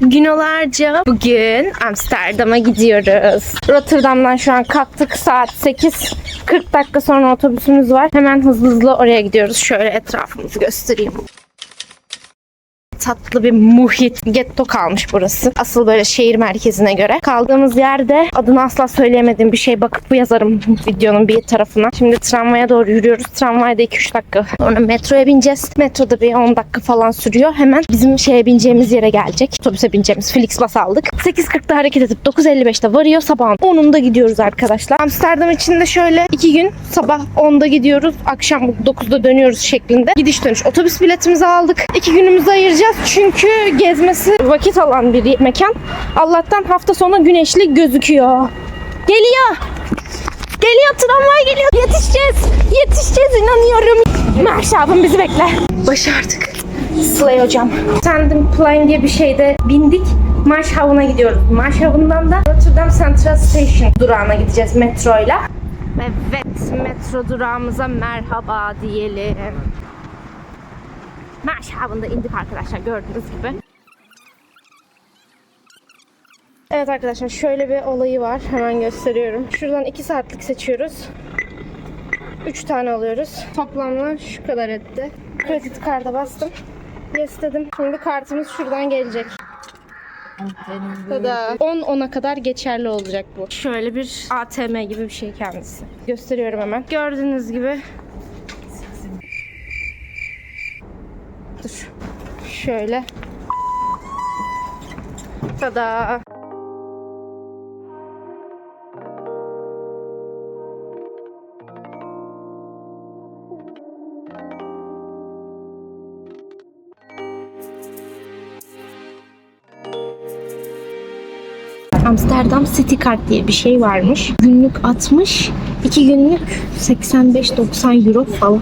Günolarca bugün Amsterdam'a gidiyoruz. Rotterdam'dan şu an kalktık saat 8. 40 dakika sonra otobüsümüz var. Hemen hızlı hızlı oraya gidiyoruz. Şöyle etrafımızı göstereyim. Tatlı bir muhit. Getto kalmış burası. Asıl böyle şehir merkezine göre. Kaldığımız yerde adını asla söyleyemediğim bir şey bakıp yazarım videonun bir tarafına. Şimdi tramvaya doğru yürüyoruz. Tramvayda 2-3 dakika. Sonra metroya bineceğiz. Metroda bir 10 dakika falan sürüyor. Hemen bizim şeye bineceğimiz yere gelecek. Otobüse bineceğimiz Flixbus aldık. 8.40'da hareket edip 9.55'te varıyor. Sabahın 10'unda gidiyoruz arkadaşlar. Amsterdam için de şöyle 2 gün sabah 10'da gidiyoruz. Akşam 9'da dönüyoruz şeklinde. Gidiş dönüş otobüs biletimizi aldık. 2 günümüzü ayıracağız. Çünkü gezmesi vakit alan bir mekan. Allah'tan hafta sonu güneşli gözüküyor. Geliyor. Geliyor tramvay geliyor. Yetişeceğiz. Yetişeceğiz inanıyorum. Merşabım bizi bekle. Başardık. Slay hocam. Standing Plane diye bir şeyde bindik. Marşhavn'a gidiyoruz. Marşhavn'dan da Rotterdam Central Station durağına gideceğiz metroyla. Evet, metro durağımıza merhaba diyelim. Marşhavn'da indik arkadaşlar gördüğünüz gibi. Evet arkadaşlar şöyle bir olayı var. Hemen gösteriyorum. Şuradan 2 saatlik seçiyoruz. 3 tane alıyoruz. Toplamda şu kadar etti. Kredi karta bastım. Yes dedim. Şimdi kartımız şuradan gelecek. Tada. 10 10'a kadar geçerli olacak bu. Şöyle bir ATM gibi bir şey kendisi. Gösteriyorum hemen. Gördüğünüz gibi. Dur. Şöyle. Tada. Amsterdam City Card diye bir şey varmış. Günlük 60, 2 günlük 85-90 euro falan.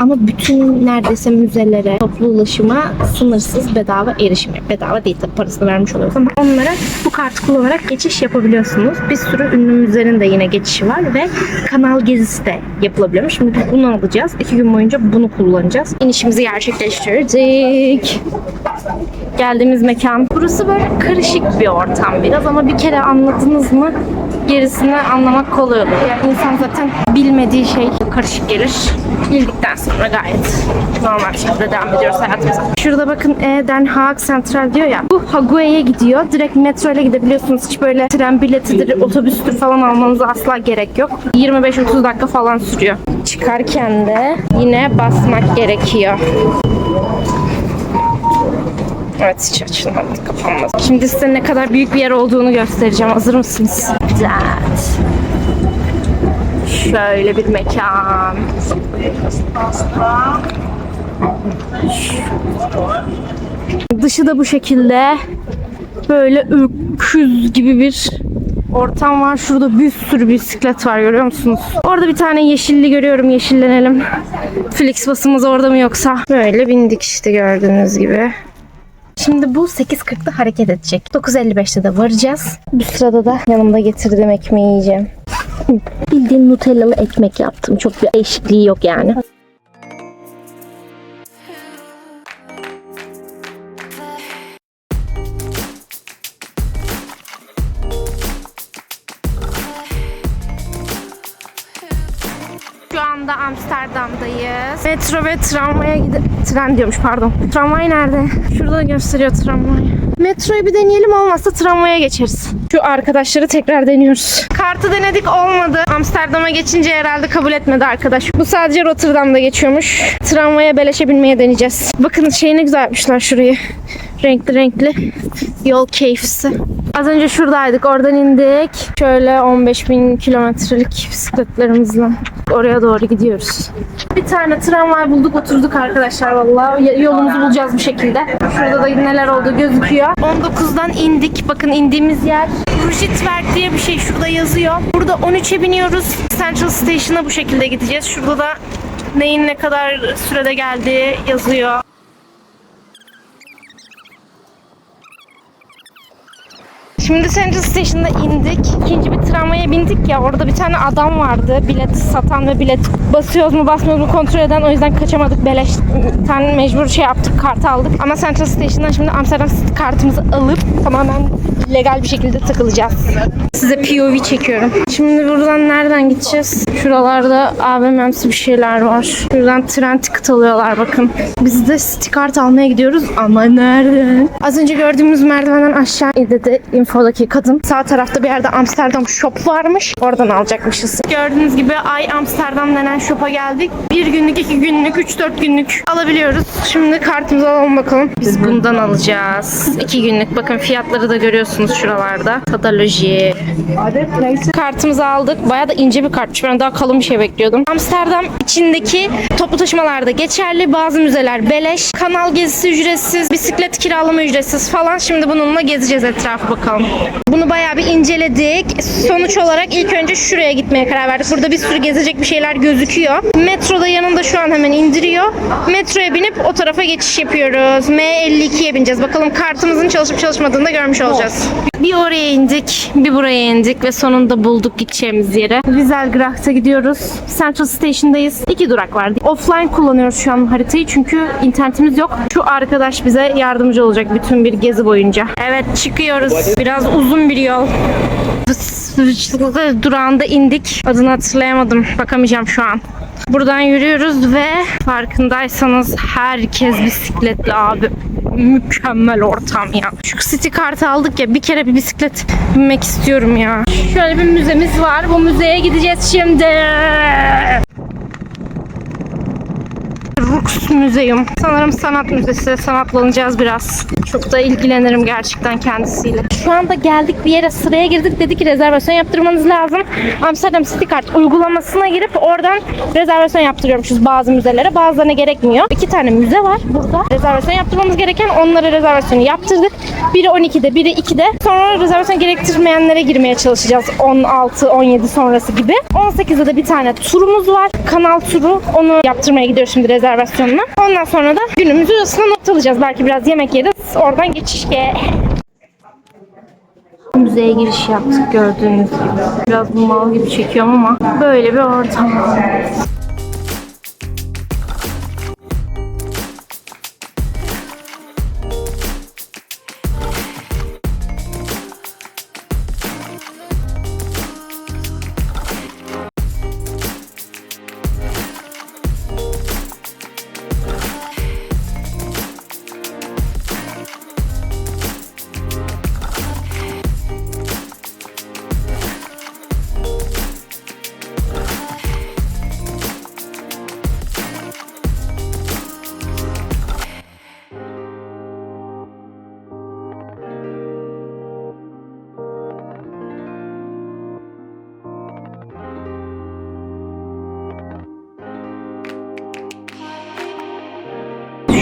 Ama bütün neredeyse müzelere, toplu ulaşıma sınırsız bedava erişim. Bedava değil tabii parasını vermiş oluyoruz ama onlara bu kartı kullanarak geçiş yapabiliyorsunuz. Bir sürü ünlü müzelerin de yine geçişi var ve kanal gezisi de yapılabiliyormuş. Şimdi biz bunu alacağız. 2 gün boyunca bunu kullanacağız. İnişimizi gerçekleştirdik geldiğimiz mekan. Burası böyle karışık bir ortam biraz ama bir kere anladınız mı gerisini anlamak kolay olur. Yani insan zaten bilmediği şey karışık gelir. Bildikten sonra gayet normal şekilde devam ediyoruz hayatımıza. Şurada bakın E Den Haag Central diyor ya. Bu Hague'ye gidiyor. Direkt metro ile gidebiliyorsunuz. Hiç böyle tren biletidir, otobüstür falan almanıza asla gerek yok. 25-30 dakika falan sürüyor. Çıkarken de yine basmak gerekiyor. Evet hiç açılmadı, kapanmadı. Şimdi size ne kadar büyük bir yer olduğunu göstereceğim. Hazır mısınız? Evet. Şöyle bir mekan. Dışı da bu şekilde. Böyle öküz gibi bir ortam var. Şurada bir sürü bisiklet var görüyor musunuz? Orada bir tane yeşilli görüyorum. Yeşillenelim. Flixbus'ımız orada mı yoksa? Böyle bindik işte gördüğünüz gibi. Şimdi bu 8.40'da hareket edecek. 9.55'te de varacağız. Bu sırada da yanımda getirdiğim ekmeği yiyeceğim. Bildiğin Nutellalı ekmek yaptım. Çok bir değişikliği yok yani. Metro ve tramvaya gide... Tren diyormuş pardon. Tramvay nerede? Şurada gösteriyor tramvay. Metroyu bir deneyelim olmazsa tramvaya geçeriz. Şu arkadaşları tekrar deniyoruz. Kartı denedik olmadı. Amsterdam'a geçince herhalde kabul etmedi arkadaş. Bu sadece Rotterdam'da geçiyormuş. Tramvaya beleşe binmeye deneyeceğiz. Bakın şey ne güzel yapmışlar şurayı. Renkli renkli. Yol keyfisi. Az önce şuradaydık. Oradan indik. Şöyle 15 bin kilometrelik bisikletlerimizle oraya doğru gidiyoruz. Bir tane tramvay bulduk oturduk arkadaşlar vallahi. Yolumuzu bulacağız bir şekilde. Şurada da neler olduğu gözüküyor. 19'dan indik. Bakın indiğimiz yer Rujitwerk diye bir şey şurada yazıyor. Burada 13'e biniyoruz. Central Station'a bu şekilde gideceğiz. Şurada da neyin ne kadar sürede geldiği yazıyor. Şimdi Central Station'da indik. İkinci bir tramvaya bindik ya. Orada bir tane adam vardı. Bilet satan ve bilet basıyoruz mu basmıyoruz mu kontrol eden. O yüzden kaçamadık. Beleşten mecbur şey yaptık. Kart aldık. Ama Central Station'dan şimdi Amsterdam City kartımızı alıp tamamen legal bir şekilde takılacağız. Size POV çekiyorum. Şimdi buradan nereden gideceğiz? Şuralarda AVM'msi bir şeyler var. Şuradan tren ticket alıyorlar bakın. Biz de City kart almaya gidiyoruz ama nereden? Az önce gördüğümüz merdivenden aşağı dedi infodaki kadın. Sağ tarafta bir yerde Amsterdam shop varmış. Oradan alacakmışız. Gördüğünüz gibi Ay Amsterdam denen shop'a geldik. Bir günlük, iki günlük, üç dört günlük alabiliyoruz. Şimdi kartımızı alalım bakalım. Biz bundan alacağız. İki günlük. Bakın fiyatları da görüyorsunuz şuralarda. Tadaloji. Kartımızı aldık. Bayağı da ince bir kartmış. Ben daha kalın bir şey bekliyordum. Amsterdam içindeki toplu taşımalarda geçerli. Bazı müzeler beleş. Kanal gezisi ücretsiz. Bisiklet kiralama ücretsiz falan. Şimdi bununla gezeceğiz etrafı bakalım. Bunu bayağı bir inceledik. Sonuç olarak ilk önce şuraya gitmeye karar verdik. Burada bir sürü gezecek bir şeyler gözüküyor. Metroda yanında şu an hemen indiriyor. Metroya binip o tarafa geçiş yapıyoruz. M52'ye bineceğiz. Bakalım kartımızın çalışıp çalışmadığını da görmüş olacağız. Bir oraya indik, bir buraya indik ve sonunda bulduk gideceğimiz yere. Wieselgracht'a gidiyoruz. Central Station'dayız. İki durak var. Offline kullanıyoruz şu an haritayı çünkü internetimiz yok. Şu arkadaş bize yardımcı olacak bütün bir gezi boyunca. Evet çıkıyoruz. Biraz uzun bir yol. Durağında indik. Adını hatırlayamadım. Bakamayacağım şu an. Buradan yürüyoruz ve farkındaysanız herkes bisikletli abi. Mükemmel ortam ya. Şu city kartı aldık ya bir kere bir bisiklet binmek istiyorum ya. Şöyle bir müzemiz var. Bu müzeye gideceğiz şimdi. Rux Müzeyum. Sanırım sanat müzesi. Sanatlanacağız biraz. Çok da ilgilenirim gerçekten kendisiyle. Şu anda geldik bir yere sıraya girdik. Dedi ki rezervasyon yaptırmanız lazım. Amsterdam City Kart uygulamasına girip oradan rezervasyon yaptırıyormuşuz bazı müzelere. Bazılarına gerekmiyor. İki tane müze var burada. Rezervasyon yaptırmamız gereken onlara rezervasyonu yaptırdık. Biri 12'de, biri 2'de. Sonra rezervasyon gerektirmeyenlere girmeye çalışacağız. 16, 17 sonrası gibi. 18'de de bir tane turumuz var. Kanal turu. Onu yaptırmaya gidiyoruz şimdi rezervasyonuna. Ondan sonra da günümüzü ısına noktalayacağız. Belki biraz yemek yeriz. Oradan geçişke. Müzeye giriş yaptık gördüğünüz gibi. Biraz mal gibi çekiyorum ama böyle bir ortam.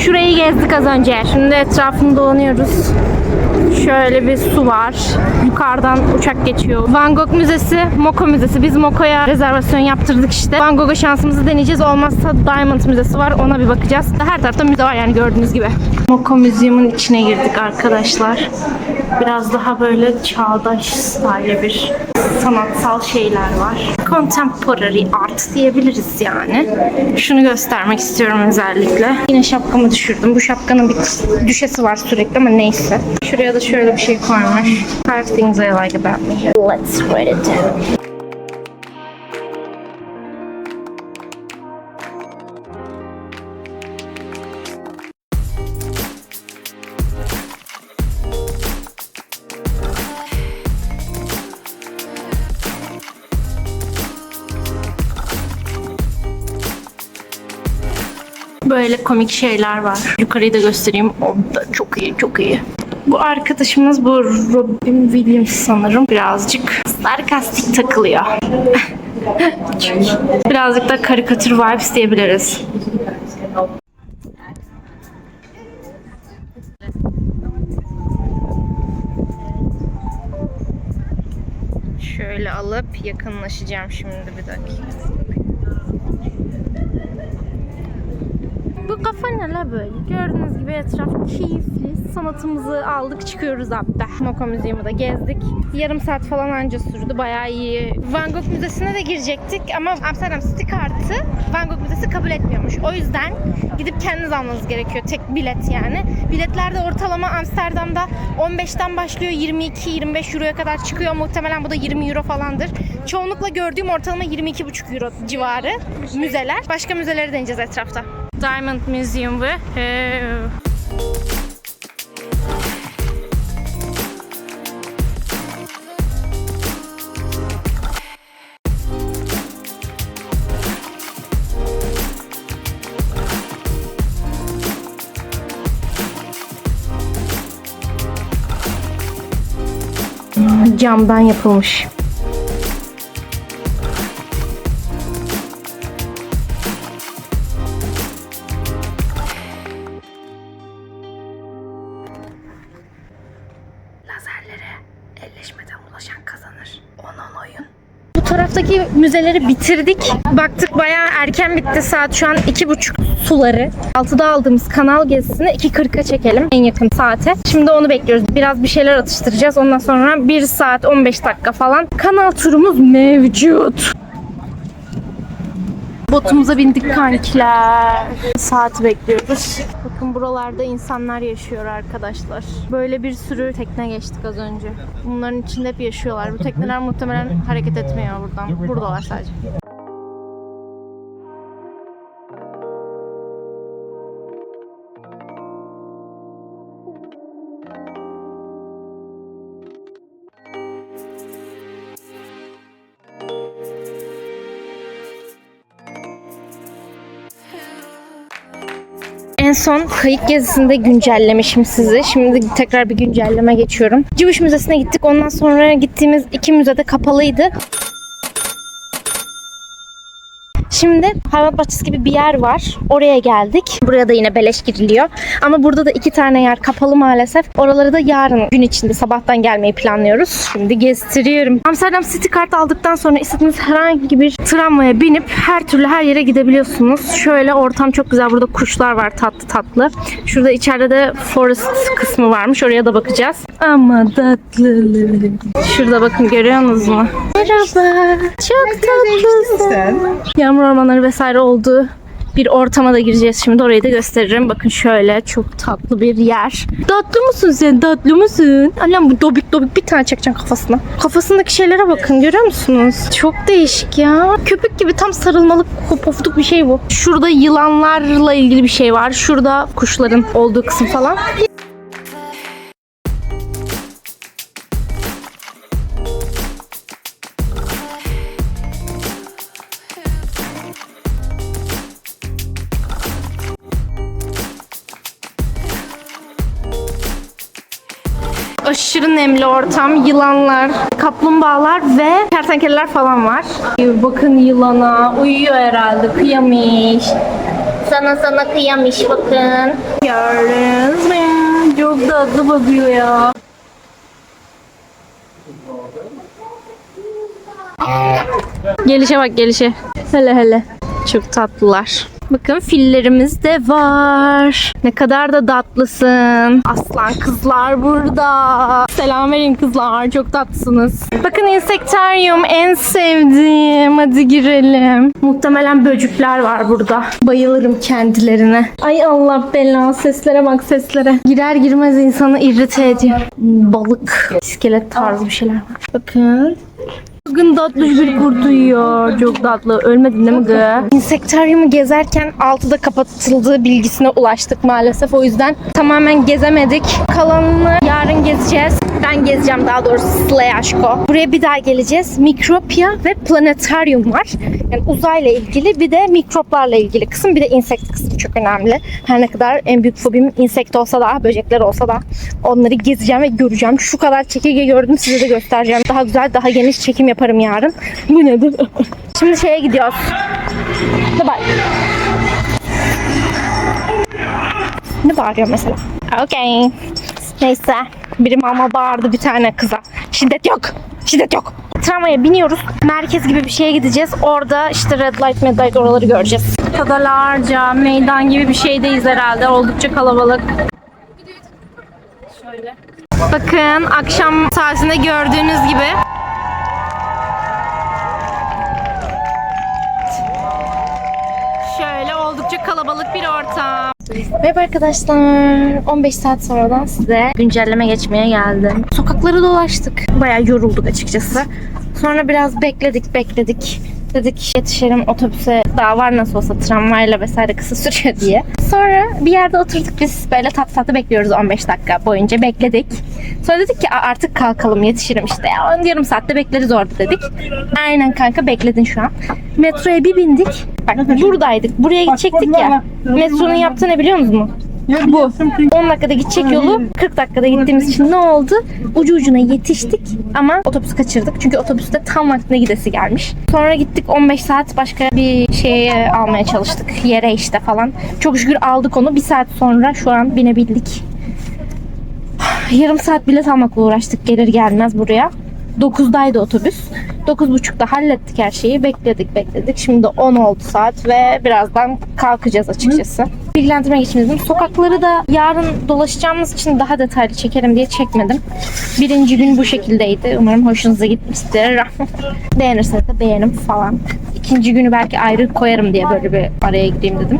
Şurayı gezdik az önce. Şimdi etrafını dolanıyoruz. Şöyle bir su var. Yukarıdan uçak geçiyor. Van Gogh Müzesi, Moko Müzesi. Biz Moko'ya rezervasyon yaptırdık işte. Van Gogh'a şansımızı deneyeceğiz. Olmazsa Diamond Müzesi var. Ona bir bakacağız. Her tarafta müze var yani gördüğünüz gibi. Moko Müzesi'nin içine girdik arkadaşlar. Biraz daha böyle çağdaş style bir sanatsal şeyler var. Contemporary art diyebiliriz yani. Şunu göstermek istiyorum özellikle. Yine şapkamı düşürdüm. Bu şapkanın bir düşesi var sürekli ama neyse. Şuraya da şöyle bir şey koymuş. Five things I like about me. Let's write it down. Böyle komik şeyler var. Yukarıyı da göstereyim. O da çok iyi, çok iyi. Bu arkadaşımız bu Robin Williams sanırım. Birazcık sarkastik takılıyor. Birazcık da karikatür vibes diyebiliriz. Şöyle alıp yakınlaşacağım şimdi bir dakika. Bu kafa ne la böyle? Gördüğünüz gibi etraf keyifli, sanatımızı aldık çıkıyoruz hatta. Moko Müzeyumu da gezdik. Yarım saat falan anca sürdü. Bayağı iyi. Van Gogh Müzesi'ne de girecektik ama Amsterdam City kartı Van Gogh Müzesi kabul etmiyormuş. O yüzden gidip kendiniz almanız gerekiyor. Tek bilet yani. Biletler de ortalama Amsterdam'da 15'ten başlıyor 22-25 euroya kadar çıkıyor. Muhtemelen bu da 20 euro falandır. Çoğunlukla gördüğüm ortalama 22,5 euro civarı müzeler. Başka müzeleri deneyeceğiz etrafta. Diamond Museum ve camdan yapılmış. Lazerlere elleşmeden ulaşan kazanır. Onun oyun. Bu taraftaki müzeleri bitirdik. Baktık bayağı erken bitti. Saat şu an iki buçuk suları. Altıda aldığımız kanal gezisini 2.40'a çekelim en yakın saate. Şimdi onu bekliyoruz. Biraz bir şeyler atıştıracağız. Ondan sonra 1 saat 15 dakika falan kanal turumuz mevcut. Botumuza bindik kankiler. Saat bekliyoruz. Bakın buralarda insanlar yaşıyor arkadaşlar. Böyle bir sürü tekne geçtik az önce. Bunların içinde hep yaşıyorlar. Bu tekneler muhtemelen hareket etmiyor buradan. Buradalar sadece. Son kayık gezisinde güncellemişim sizi. Şimdi tekrar bir güncelleme geçiyorum. Cıvış Müzesi'ne gittik. Ondan sonra gittiğimiz iki müzede kapalıydı. Şimdi hayvan bahçesi gibi bir yer var. Oraya geldik. Buraya da yine beleş giriliyor. Ama burada da iki tane yer kapalı maalesef. Oraları da yarın gün içinde sabahtan gelmeyi planlıyoruz. Şimdi gezdiriyorum. Amsterdam City Kart aldıktan sonra istediğiniz herhangi bir tramvaya binip her türlü her yere gidebiliyorsunuz. Şöyle ortam çok güzel. Burada kuşlar var tatlı tatlı. Şurada içeride de forest kısmı varmış. Oraya da bakacağız. Ama tatlı. Şurada bakın görüyorsunuz mu? Merhaba. Çok tatlısın. Yağmur ormanları vesaire olduğu bir ortama da gireceğiz şimdi. Orayı da gösteririm. Bakın şöyle çok tatlı bir yer. Tatlı mısın sen? Tatlı mısın? Allah'ım bu dobik dobik bir tane çekeceğim kafasına. Kafasındaki şeylere bakın görüyor musunuz? Çok değişik ya. Köpük gibi tam sarılmalık pofuduk bir şey bu. Şurada yılanlarla ilgili bir şey var. Şurada kuşların olduğu kısım falan. Aşırı nemli ortam, yılanlar, kaplumbağalar ve kertenkeleler falan var. Bakın yılana, uyuyor herhalde, kıyamış. Sana sana kıyamış bakın. Gördünüz mü? Çok tatlı bakıyor ya. Gelişe bak gelişe. Hele hele. Çok tatlılar. Bakın fillerimiz de var. Ne kadar da tatlısın. Aslan kızlar burada. Selam verin kızlar. Çok tatlısınız. Bakın insektaryum en sevdiğim. Hadi girelim. Muhtemelen böcükler var burada. Bayılırım kendilerine. Ay Allah bela seslere bak seslere. Girer girmez insanı irrite ediyor. Balık. iskelet tarzı bir şeyler var. Bakın. Bugün tatlı bir kurt uyuyor. Çok tatlı. Ölmedin değil mi gı? İnsektaryumu gezerken altıda kapatıldığı bilgisine ulaştık maalesef. O yüzden tamamen gezemedik. Kalanını yarın gezeceğiz. Ben gezeceğim daha doğrusu Slay. Buraya bir daha geleceğiz. Mikropya ve planetaryum var. Yani uzayla ilgili bir de mikroplarla ilgili kısım bir de insekt kısmı çok önemli. Her ne kadar en büyük fobim insekt olsa da böcekler olsa da onları gezeceğim ve göreceğim. Şu kadar çekirge gördüm size de göstereceğim. Daha güzel daha geniş çekim yaparım yarın. Bu nedir? Şimdi şeye gidiyoruz. Ne bak. Ne bağırıyor mesela? Okey. Neyse. Biri mama bağırdı bir tane kıza. Şiddet yok. Şiddet yok. Tramvaya biniyoruz. Merkez gibi bir şeye gideceğiz. Orada işte red light, red light oraları göreceğiz. Kadalarca meydan gibi bir şeydeyiz herhalde. Oldukça kalabalık. böyle. Bakın akşam saatinde gördüğünüz gibi kalabalık bir ortam. Merhaba arkadaşlar. 15 saat sonradan size güncelleme geçmeye geldim. Sokakları dolaştık. Bayağı yorulduk açıkçası. Sonra biraz bekledik bekledik. Dedik yetişelim otobüse daha var nasıl olsa tramvayla vesaire kısa sürüyor diye. Sonra bir yerde oturduk biz böyle tatlı tatlı bekliyoruz 15 dakika boyunca bekledik. Sonra dedik ki "Aa, artık kalkalım yetişirim işte ya yarım saatte bekleriz orada dedik. Aynen kanka bekledin şu an. Metroya bir bindik. Bak buradaydık. Buraya gidecektik ya. Metronun yaptığı ne biliyor musunuz? Bu. 10 dakikada gidecek yolu 40 dakikada gittiğimiz için ne oldu? Ucu ucuna yetiştik ama otobüs kaçırdık. Çünkü otobüste tam vaktine gidesi gelmiş. Sonra gittik 15 saat başka bir şeye almaya çalıştık. Yere işte falan. Çok şükür aldık onu. Bir saat sonra şu an binebildik. Yarım saat bilet almakla uğraştık gelir gelmez buraya. 9'daydı otobüs. 9.30'da hallettik her şeyi. Bekledik bekledik. Şimdi 10 oldu saat ve birazdan kalkacağız açıkçası. Bilgilendirmek için dedim. Sokakları da yarın dolaşacağımız için daha detaylı çekelim diye çekmedim. Birinci gün bu şekildeydi. Umarım hoşunuza gitmiştir. Beğenirseniz de beğenin falan. İkinci günü belki ayrı koyarım diye böyle bir araya gireyim dedim.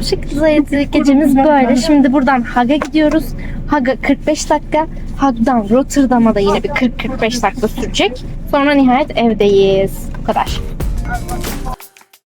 Bu şekilde gecemiz böyle. Şimdi buradan Hag'a gidiyoruz. Hag'a 45 dakika. Hag'dan Rotterdam'a da yine bir 40-45 dakika sürecek. Sonra nihayet evdeyiz. Bu kadar.